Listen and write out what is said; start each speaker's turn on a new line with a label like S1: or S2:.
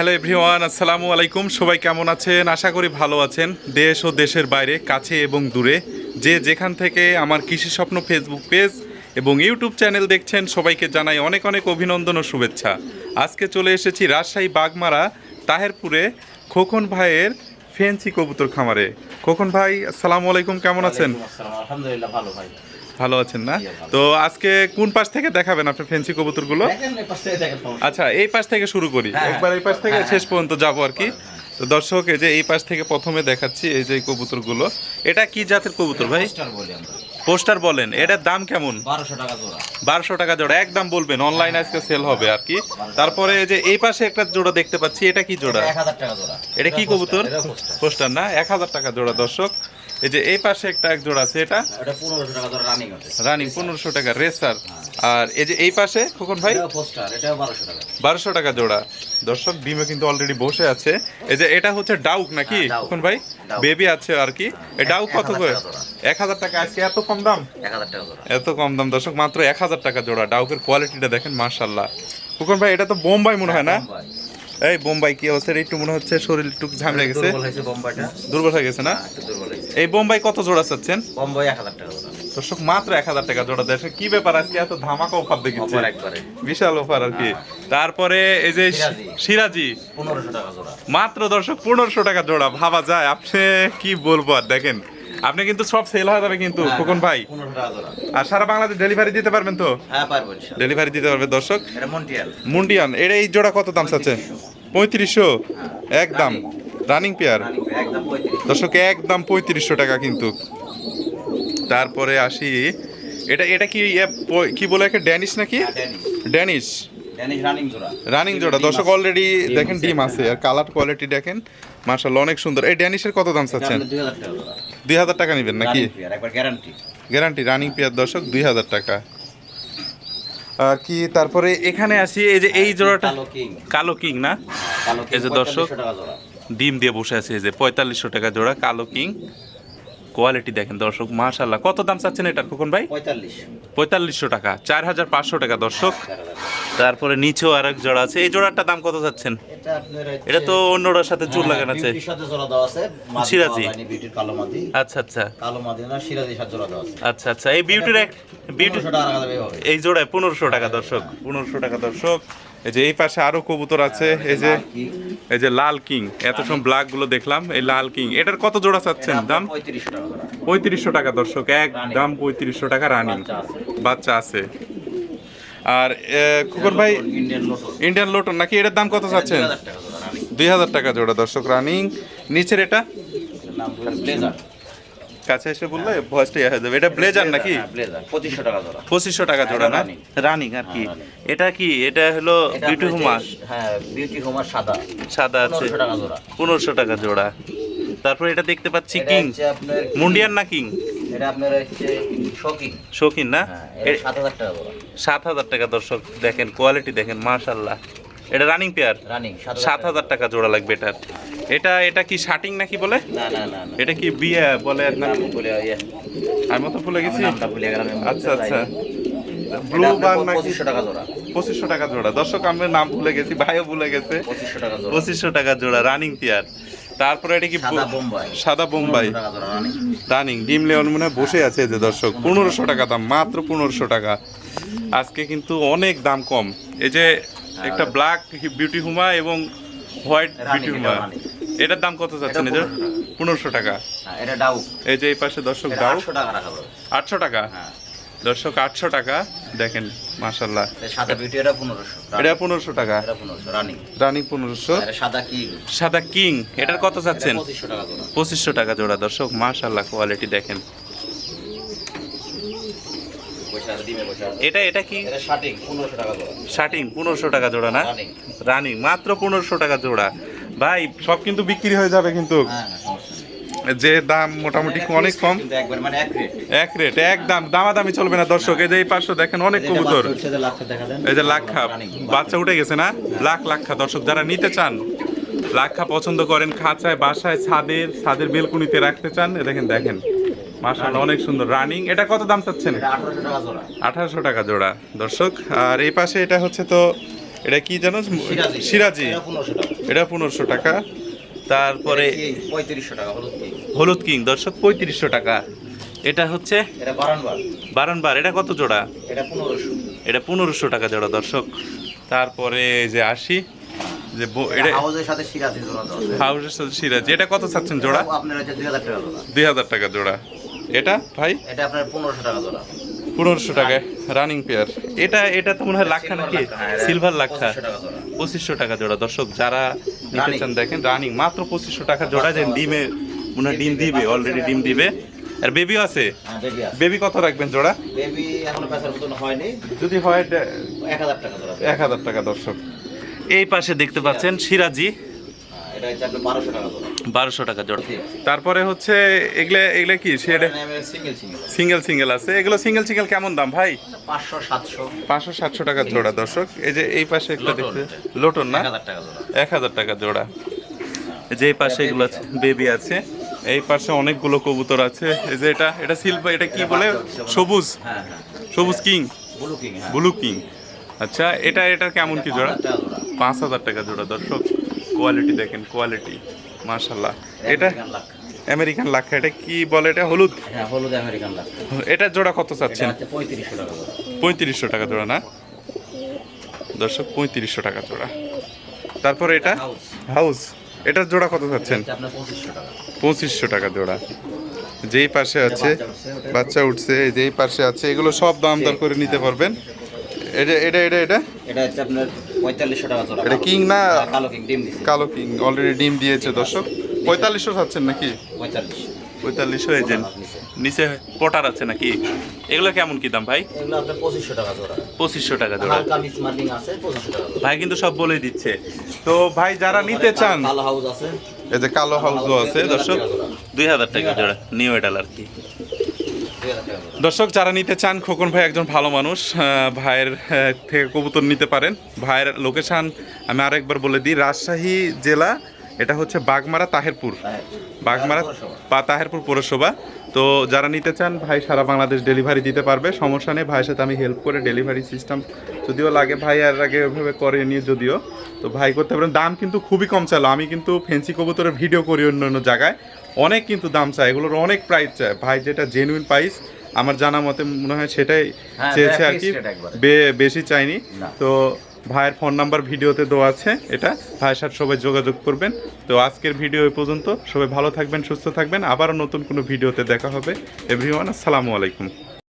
S1: Hello everyone, আসসালামু আলাইকুম। সবাই কেমন আছেন? আশা করি ভালো আছেন। দেশ ও দেশের বাইরে, কাছে এবং দূরে যে যেখান থেকে আমার কৃষি স্বপ্ন ফেসবুক পেজ এবং ইউটিউব চ্যানেল দেখছেন, সবাইকে জানাই অনেক অনেক অভিনন্দন ও শুভেচ্ছা। আজকে চলে এসেছি রাজশাহী বাগমারা, তাহেরপুরে খোকন ভাইয়ের ফেন্সি কবুতর খামারে। খোকন ভাই, আসসালামু আলাইকুম, কেমন আছেন?
S2: আলহামদুলিল্লাহ, ভালো ভাই।
S1: ভালো আছেন না? তো আজকে কোন পাশ থেকে দেখাবেন আপনার ফেন্সি কবুতরগুলো? আচ্ছা এই পাশ থেকে শুরু করি।
S2: হ্যাঁ,
S1: একবার এই পাশ থেকে
S2: হ্যাঁ,
S1: শেষ পর্যন্ত যাব আর কি।
S2: হ্যাঁ।
S1: তো দর্শক এই যে এই পাশ থেকে প্রথমে দেখাচ্ছি এই যে কবুতরগুলো। এটা কি জাতের কবুতর ভাই?
S2: পোস্টার
S1: বলেন। এটার দাম কেমন?
S2: বারোশো টাকা জোড়া।
S1: বারোশো টাকা জোড়া। একদম বলবেন অনলাইন আজকে সেল হবে আর কি। তারপরে যে এই পাশে একটা জোড়া দেখতে পাচ্ছি। এটা কি জোড়া? এটা কি কবুতর?
S2: পোস্টার।
S1: পোস্টার না? এক হাজার টাকা জোড়া দর্শক। এই যে এই পাশে একটা এক জোড়া আছে এটা?
S2: রানিং আছে।
S1: রানিং পনেরোশো টাকা রেসার আর এই যে এই পাশে খোকন ভাই?
S2: বারোশো টাকা।
S1: জোড়া। দর্শক ডিমে কিন্তু অলরেডি বসে আছে। এই যে এটা হচ্ছে ডাউক নাকি
S2: হ্যাঁ।
S1: এখন ভাই? বেবি আছে আর কি। এই ডাউক কত করে। এক হাজার টাকা আজকে এত কম দাম? এত কম দাম। দর্শক মাত্র এক হাজার টাকা জোড়া। ডাউকের কোয়ালিটিটা দেখেন মার্শাল্লাহ খোকন ভাই এটা তো বোম্বাই মনে হয় না?
S2: বোম্বাই।
S1: এই বোম্বাই কি অবস্থা? একটু মনে হচ্ছে শরীর একটু ঝামেলা গেছে।
S2: দুর্বল
S1: হয়ে গেছে না?
S2: হ্যাঁ,
S1: এই বোম্বাই কত জোড়া চাচ্ছেন?
S2: বোম্বাই এক হাজার টাকা
S1: দর্শক মাত্র এক হাজার টাকা জোড়া দেশে কি ব্যাপার আজকে এত ধামাকা অফার দেখেছি বিশাল অফার আর কি। তারপরে এই যে
S2: সিরাজি।
S1: সিরাজি।
S2: পনেরোশো টাকা জোড়া।
S1: মাত্র দর্শক পনেরোশো টাকা জোড়া। ভাবা যায়। আপনি কি বলব আর দেখেন। আপনি কিন্তু সব সেল হয়ে যাবে কিন্তু
S2: হ্যাঁ,
S1: খোকন ভাই। আর সারা বাংলাদেশ ডেলিভারি দিতে পারবেন তো?
S2: হ্যাঁ পারব
S1: ডেলিভারি দিতে পারবে দর্শক? মুন্ডিয়ান এর এই জোড়া কত দাম চাচ্ছেন পঁয়ত্রিশশো? একদম। রানিং পেয়ার দর্শক একদম পঁয়ত্রিশশো টাকা কিন্তু। তারপরে আসি এটা এটা কি কি বলে একটা ড্যানিশ নাকি?
S2: ড্যানিশ রানিং জোড়া।
S1: দর্শক অলরেডি দেখেন ডিম আছে। আর কালার কোয়ালিটি দেখেন মার্শাল অনেক সুন্দর। এই ড্যানিশের কত দাম চাচ্ছেন?
S2: আপনার 2000 টাকা জোড়া।
S1: দুই হাজার টাকা নেবেন নাকি?
S2: গ্যারান্টি
S1: গ্যারান্টি রানিং পেয়ার দর্শক দুই হাজার টাকা। কি তারপরে এখানে আসি এই যে এই জোড়াটা
S2: কালো কিং।
S1: না? এই যে দর্শক।
S2: 4500 টাকা জোড়া।
S1: ডিম দিয়ে বসে আছে এই যে পঁয়তাল্লিশশো টাকা জোড়া কালো কিং। কোয়ালিটি দেখেন দর্শক মাশাল্লাহ কত দাম চাচ্ছেন এটা খোকন ভাই?
S2: 45
S1: পঁয়তাল্লিশশো টাকা চার হাজার পাঁচশো টাকা দর্শক। তারপরে নিচেও আরেক জোড়া আছে। এই জোড়াটার দাম কত চাচ্ছেন?
S2: এটা
S1: তো অন্যটার সাথে চুল
S2: হ্যাঁ,
S1: লাগানো আছে। সিরাজি। আচ্ছা আচ্ছা। আচ্ছা আচ্ছা। এই বিউটির এক বিউটি
S2: 1500 টাকা রাখা যাবে এভাবে।
S1: এই জোড়ায় পনেরোশো টাকা দর্শক পনেরোশো টাকা দর্শক। এই যে এই পাশে আরও কবুতর আছে। এই যে এই যে লাল কিং। এত সময় ব্ল্যাকগুলো দেখলাম এই লাল কিং। এটার কত জোড়া চাচ্ছেন দাম
S2: আপনার 3500 টাকা। জোড়া।
S1: পঁয়ত্রিশশো টাকা দর্শক একদম পঁয়ত্রিশশো টাকা রানিং
S2: বাচ্চা আছে।
S1: আর খুকর ভাই
S2: ইন্ডিয়ান লোটন
S1: নাকি? এটার দাম কত চাচ্ছেন?
S2: 2000 টাকা জোড়া রানিং
S1: দুই হাজার টাকা জোড়া দর্শক রানিং নিচের এটা? কাছে এসে বললে ভয়েসটা ইয়ে হয়ে যাবে। এটা ব্লেজার নাকি?
S2: হ্যাঁ, 2500 টাকা জোড়া।
S1: পঁচিশশো টাকা জোড়া না? রানিং আর কি।
S2: হ্যাঁ,
S1: এটা কি? এটা হলো বিউটি
S2: আপনার হ্যাঁ বিউটি হোমার সাদা।
S1: সাদা আছে।
S2: 1500 টাকা জোড়া।
S1: পনেরোশো টাকা জোড়া। তারপর এটা দেখতে পাচ্ছি কিং। মুন্ডিয়ান না কিং?
S2: এটা আপনার হচ্ছে
S1: শৌখিন। না?
S2: হ্যাঁ এটা 7000 টাকা
S1: সাত হাজার টাকা দর্শক দেখেন কোয়ালিটি দেখেন মাশাল্লাহ এটা রানিং পেয়ার
S2: রানিং
S1: সাত হাজার টাকা। জোড়া লাগবে এটার। এটা এটা কি শার্টিং নাকি বলে?
S2: না না না
S1: এটা কি বিয়ে বলে
S2: বলে ইয়ে।
S1: আমি মতো ভুলে গেছি
S2: আমি
S1: আচ্ছা আচ্ছা। ব্লু বার
S2: 2500 টাকা জোড়া।
S1: পঁচিশশো টাকা জোড়া। দর্শক আমি নাম ভুলে গেছি ভাইও ভুলে গেছে।
S2: 2500 টাকা জোড়া।
S1: পঁচিশশো টাকা জোড়া রানিং পেয়ার তারপরে এটা কি
S2: সাদা বোম্বাই।
S1: সাদা বোম্বাই।
S2: 1500 টাকা জোড়া রানিং
S1: ডিম লেওয়ান মনে হয় বসে আছে যে দর্শক। পনেরোশো টাকা দাম মাত্র পনেরোশো টাকা। আজকে কিন্তু অনেক দাম কম। এই যে একটা ব্ল্যাক বিউটি হুমা এবং হোয়াইট বিউটি হুমা। এটার দাম কত যাচ্ছেন
S2: এটা
S1: এটা পনেরোশো টাকা।
S2: হ্যাঁ, এটা ডাউ
S1: এই যে এই পাশে দর্শক দাও
S2: 800 টাকা
S1: আটশো টাকা?
S2: হ্যাঁ।
S1: দর্শক আটশো টাকা। দেখেন মাশাল্লাহ
S2: এটা সাদা বিউটি এটা 1500
S1: এটা পনেরোশো টাকা।
S2: এটা 1500 রানিং।
S1: রানিং পনেরোশো।
S2: সাদা কি।
S1: সাদা কিং এটার কত চাচ্ছেন?
S2: 2500 টাকা
S1: পঁচিশশো টাকা জোড়া। দর্শক মাশাল্লাহ কোয়ালিটি দেখেন। এটা এটা কি?
S2: শার্টিং 1500 টাকা জোড়া।
S1: শার্টিং পনেরোশো টাকা জোড়া না?
S2: রানিং।
S1: রানিং মাত্র পনেরোশো টাকা জোড়া। ভাই সব কিন্তু বিক্রি হয়ে যাবে কিন্তু
S2: হ্যাঁ হ্যাঁ, সমস্যা নেই।
S1: যে দাম মোটামুটি অনেক কম।
S2: মানে এক রেট।
S1: এক একদম দামাদামি চলবে না দর্শক। এই যে এই পাঁচশো দেখেন অনেক কবুতর। এই যে লাক্ষা বাচ্চা। উঠে গেছে না? লাখ লাক্ষা। দর্শক যারা নিতে চান লাক্ষা পছন্দ করেন খাঁচায় বাসায় ছাদের ছাদের বেলকুনিতে রাখতে চান দেখেন দেখেন। মাশাআল্লাহ অনেক সুন্দর রানিং এটা কত দাম চাচ্ছেন?
S2: এটা 1800 টাকা জোড়া।
S1: আঠারোশো টাকা জোড়া। দর্শক আর এই পাশে এটা হচ্ছে তো এটা কি জানো
S2: সিরাজি এটা পনেরোশো টাকা।
S1: তারপরে
S2: পঁয়ত্রিশশো টাকা হলুদ কি।
S1: হলুদ কিং দর্শক পঁয়ত্রিশশো টাকা। এটা হচ্ছে
S2: এটা বারানবার
S1: এটা কত জোড়া?
S2: এটা পনেরোশো।
S1: এটা পনেরোশো টাকা জোড়া দর্শক। তারপরে যে আসি যে এটা
S2: হাউজের সাথে সিরাজি জোড়া দেওয়া
S1: হাউসের সাথে সিরাজ এটা কত চাচ্ছেন জোড়া?
S2: আপনার হচ্ছে দুই হাজার টাকা জোড়া।
S1: দুই হাজার টাকা জোড়া। এটা ভাই?
S2: এটা আপনার পনেরোশো টাকা জোড়া।
S1: পনেরোশো টাকায় রানিং পেয়ার এটা এটা তো মনে হয় লাক্ষা নাকি? সিলভার
S2: টাকা জোড়া।
S1: পঁচিশশো টাকা জোড়া দর্শক যারা নিতে চান দেখেন রানিং। মাত্র পঁচিশশো টাকা জোড়া যে ডিমে মনে ডিম দিবে অলরেডি ডিম দিবে। আর
S2: হ্যাঁ বেবি আছে।
S1: বেবি কত রাখবেন জোড়া?
S2: বেবি এখনও পেশার মতন হয়নি।
S1: যদি হয়
S2: এক হাজার টাকা
S1: এক হাজার টাকা দর্শক। এই পাশে দেখতে পাচ্ছেন সিরাজি
S2: হ্যাঁ, এটা হচ্ছে আপনার বারোশো টাকা জোড়া।
S1: বারোশো টাকা জোড়া। তারপরে হচ্ছে এগুলা এগুলা কি? সেটা
S2: সিঙ্গেল সিঙ্গেল
S1: সিঙ্গেল সিঙ্গেল আছে। এগুলো সিঙ্গেল সিঙ্গেল কেমন দাম ভাই?
S2: পাঁচশো সাতশো।
S1: পাঁচশো সাতশো টাকা জোড়া দর্শক। এই যে এই পাশে একটা। দেখতে লোটন না?
S2: এক হাজার টাকা জোড়া।
S1: এক হাজার টাকা জোড়া। এই যে এই পাশে এগুলো আছে বেবি আছে। এই পাশে অনেকগুলো কবুতর আছে। এই যে এটা এটা শিল্প এটা কি বলে? সবুজ।
S2: হ্যাঁ হ্যাঁ।
S1: সবুজ কিং
S2: ব্লু কিং
S1: কিং আচ্ছা এটা এটা কেমন কি জোড়া।
S2: পাঁচ হাজার টাকা জোড়া
S1: দর্শক। কোয়ালিটি দেখেন কোয়ালিটি মাশাল্লাহ এটা
S2: আমেরিকান লাখ
S1: লাক্ষা এটা কি বলে এটা? হলুদ?
S2: হ্যাঁ হলুদ আমেরিকান লাখ
S1: এটা জোড়া কত চাচ্ছেন?
S2: পঁয়ত্রিশশো টাকা
S1: পঁয়ত্রিশশো টাকা জোড়া না? দর্শক পঁয়ত্রিশশো টাকা জোড়া। তারপর এটা?
S2: হাউস
S1: এটার জোড়া কত চাচ্ছেন?
S2: পঁচিশশো টাকা।
S1: জোড়া। যেই পাশে আছে
S2: বাচ্চা উঠছে,
S1: যেই পাশে আছে এগুলো সব দাম দর করে নিতে পারবেন? এটা এটা এটা এটা?
S2: এটা হচ্ছে আপনার পঁয়তাল্লিশশো টাকা জোড়া
S1: এটা king না?
S2: হ্যাঁ, কালো কিং ডিম দিচ্ছে
S1: কালো কিং অলরেডি ডিম দিয়েছে দর্শক। পঁয়তাল্লিশশো চাচ্ছেন নাকি?
S2: পঁয়তাল্লিশ।
S1: পঁয়তাল্লিশশো এজেন্ট
S2: নিচে।
S1: পটার আছে নাকি? এগুলো কেমন কি দাম ভাই?
S2: পঁচিশশো টাকা জোড়া।
S1: পঁচিশশো টাকা জোড়া।
S2: পঁচিশশো টাকা
S1: ভাই কিন্তু সব বলে দিচ্ছে। তো ভাই যারা নিতে চান
S2: কালো হাউস আছে।
S1: এই যে কালো হাউসও আছে দর্শক। দুই হাজার টাকা জোড়া। নিউ এডাল আর কি। দর্শক, যারা নিতে চান, খোকন ভাই একজন ভালো মানুষ ভাইয়ের থেকে কবুতর নিতে পারেন। ভাইয়ের লোকেশান আমি আরেকবার বলে দিই, রাজশাহী জেলা, এটা হচ্ছে বাগমারা তাহেরপুর। বাগমারা বা তাহেরপুর পৌরসভা। তো যারা নিতে চান, ভাই সারা বাংলাদেশ ডেলিভারি দিতে পারবে, সমস্যা নেই। ভাইয়ের সাথে আমি হেল্প করে ডেলিভারি সিস্টেম যদিও লাগে, ভাই আর আগে ওইভাবে করে নিয়ে যদিও। তো ভাই করতে পারেন। দাম কিন্তু খুবই কম চাইলো। আমি কিন্তু ফেন্সি কবুতরের ভিডিও করি অন্য অন্য জায়গায়। অনেক কিন্তু দাম চাই। এগুলোর অনেক প্রাইস চায় ভাই যেটা জেনুইন প্রাইস আমার জানা মতে মনে হয় সেটাই
S2: হ্যাঁ,
S1: চেয়েছে আর কি। বেশি চাইনি। তো ভাইয়ের ফোন নাম্বার ভিডিওতে দেওয়া আছে এটা। ভাইয়ের সাথে সবাই যোগাযোগ করবেন। তো আজকের ভিডিও এ পর্যন্ত। সবাই ভালো থাকবেন সুস্থ থাকবেন। আবারও নতুন কোনো ভিডিওতে দেখা হবে। এভরিওয়ান আসসালামু আলাইকুম।